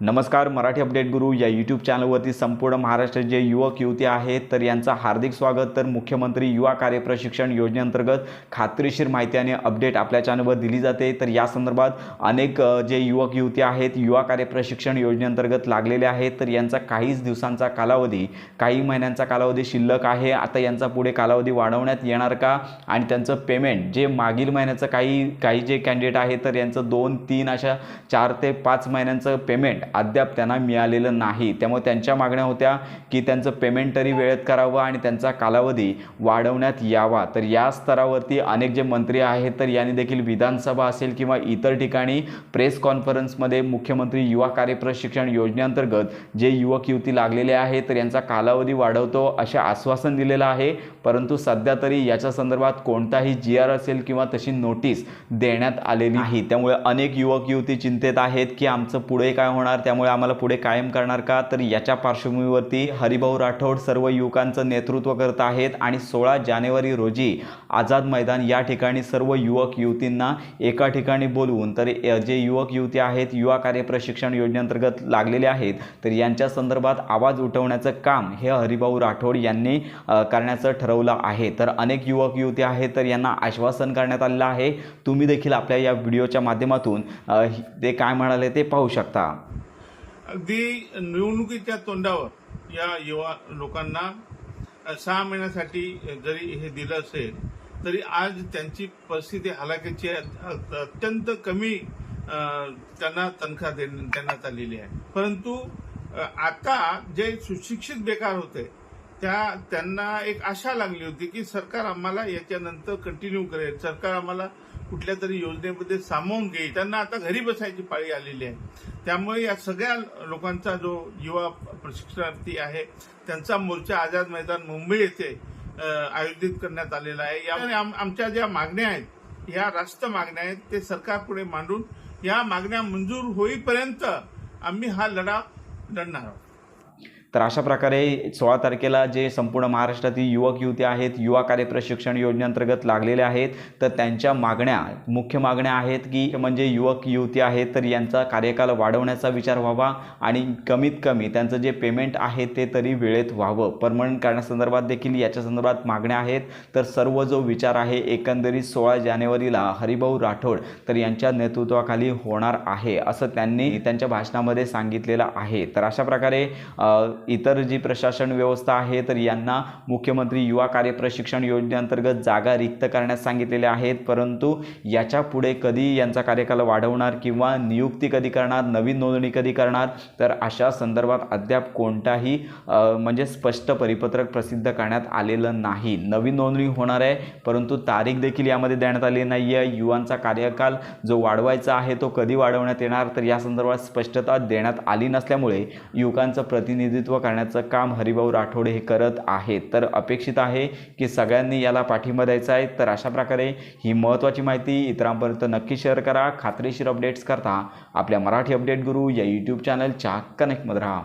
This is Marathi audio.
नमस्कार मराठी अपडेट गुरु या यूट्यूब चॅनलवरती संपूर्ण महाराष्ट्रात जे युवक युवती आहेत तर यांचं हार्दिक स्वागत. तर मुख्यमंत्री युवा कार्यप्रशिक्षण योजनेअंतर्गत खात्रीशीर माहिती आणि अपडेट आपल्या चॅनलवर दिली जाते. तर या संदर्भात अनेक जे युवक युवती आहेत युवा कार्यप्रशिक्षण योजनेअंतर्गत लागलेले आहेत. तर यांचा काहीच दिवसांचा कालावधी काही महिन्यांचा कालावधी शिल्लक आहे. आता यांचा पुढे कालावधी वाढवण्यात येणार का? आणि त्यांचं पेमेंट जे मागील महिन्याचं काही काही जे कॅन्डिडेट आहे तर यांचं दोन तीन अशा चार ते पाच महिन्यांचं पेमेंट अद्याप त्यांना मिळालेलं नाही. त्यामुळे त्यांच्या मागण्या होत्या की त्यांचं पेमेंट तरी वेळेत करावं आणि त्यांचा कालावधी वाढवण्यात यावा. तर या स्तरावरती अनेक जे मंत्री आहेत तर यांनी देखील विधानसभा असेल किंवा इतर ठिकाणी प्रेस कॉन्फरन्समध्ये मुख्यमंत्री युवा कार्यप्रशिक्षण योजनेअंतर्गत जे युवक युवती लागलेले आहेत तर यांचा कालावधी वाढवतो असे आश्वासन दिलेलं आहे. परंतु सध्या तरी याच्या संदर्भात कोणताही जी आर असेल किंवा तशी नोटीस देण्यात आलेली नाही. त्यामुळे अनेक युवक युवती चिंतेत आहेत की आमचं पुढे काय होणार त्यामुळे आम्हाला पुढे कायम करणार का? तर याच्या पार्श्वभूमीवरती हरिभाऊ राठोड सर्व युवकांचं नेतृत्व करत आहेत आणि सोळा जानेवारी रोजी आझाद मैदान या ठिकाणी सर्व युवक युवतींना एका ठिकाणी बोलवून तर जे युवक युवती आहेत युवा कार्य प्रशिक्षण योजनेअंतर्गत लागलेले आहेत तर यांच्या संदर्भात आवाज उठवण्याचं काम हे हरिभाऊ राठोड यांनी करण्याचं ठरवलं आहे. तर अनेक युवक युवती आहेत तर यांना आश्वासन करण्यात आलेलं आहे. तुम्ही देखील आपल्या या व्हिडिओच्या माध्यमातून ते काय म्हणाले ते पाहू शकता. अगदी निवडणुकीच्या तोंडावर या युवा लोकांना सहा महिन्यासाठी जरी हे दिलं असेल तरी आज त्यांची परिस्थिती हलाखीची अत्यंत कमी त्यांना तनखा देण्यात आलेली आहे. परंतु आता जे सुशिक्षित बेकार होते त्या त्यांना एक आशा लागली होती की सरकार आम्हाला याच्यानंतर कंटिन्यू करेल. सरकार आम्हाला कुठल्या तरी योजनेमध्ये सामावून घेईल. त्यांना आता घरी बसायची पाळी आलेली आहे. त्यामुळे या सगळ्या लोकांचा जो युवा प्रशिक्षणार्थी आहे त्यांचा मोर्चा आझाद मैदान मुंबई येथे आयोजित करण्यात आलेला आहे. यामुळे आम- आमच्या ज्या मागण्या आहेत ह्या रास्त मागण्या आहेत ते सरकारपुढे मांडून या मागण्या मंजूर होईपर्यंत आम्ही हा लढा लढणार आहोत. तर अशा प्रकारे सोळा तारखेला जे संपूर्ण महाराष्ट्रातील युवक युवती आहेत युवा कार्यप्रशिक्षण योजनेअंतर्गत लागलेले आहेत तर त्यांच्या मागण्या मुख्य मागण्या आहेत की म्हणजे युवक युवती आहेत तर यांचा कार्यकाल वाढवण्याचा विचार व्हावा आणि कमीत कमी त्यांचं जे पेमेंट आहे ते तरी वेळेत व्हावं. परमनंट करण्यासंदर्भात देखील याच्या संदर्भात मागण्या आहेत. तर सर्व जो विचार आहे एकंदरीत सोळा जानेवारीला हरिभाऊ राठोड तर यांच्या नेतृत्वाखाली होणार आहे असं त्यांनी त्यांच्या भाषणामध्ये सांगितलेलं आहे. तर अशा प्रकारे इतर जी प्रशासन व्यवस्था आहे तर यांना मुख्यमंत्री युवा कार्यप्रशिक्षण योजनेअंतर्गत जागा रिक्त करण्यास सांगितलेले आहेत. परंतु याच्यापुढे कधी यांचा कार्यकाल वाढवणार किंवा नियुक्ती कधी करणार नवीन नोंदणी कधी करणार तर अशा संदर्भात अद्याप कोणताही म्हणजे स्पष्ट परिपत्रक प्रसिद्ध करण्यात आलेलं नाही. नवीन नोंदणी होणार आहे परंतु तारीख देखील यामध्ये देण्यात आली नाही आहे युवांचा कार्यकाल जो वाढवायचा आहे तो कधी वाढवण्यात येणार तर या संदर्भात स्पष्टता देण्यात आली नसल्यामुळे युवकांचं प्रतिनिधित्व करण्याचं काम हरिभाऊ राठोडे हे करत आहेत. तर अपेक्षित आहे की सगळ्यांनी याला पाठिंबा द्यायचा आहे. तर अशा प्रकारे ही महत्त्वाची माहिती इतरांपर्यंत नक्की शेअर करा. खात्रीशीर अपडेट्स करता आपल्या मराठी अपडेट गुरु या यूट्यूब चॅनलच्या कनेक्टमध्ये राहा.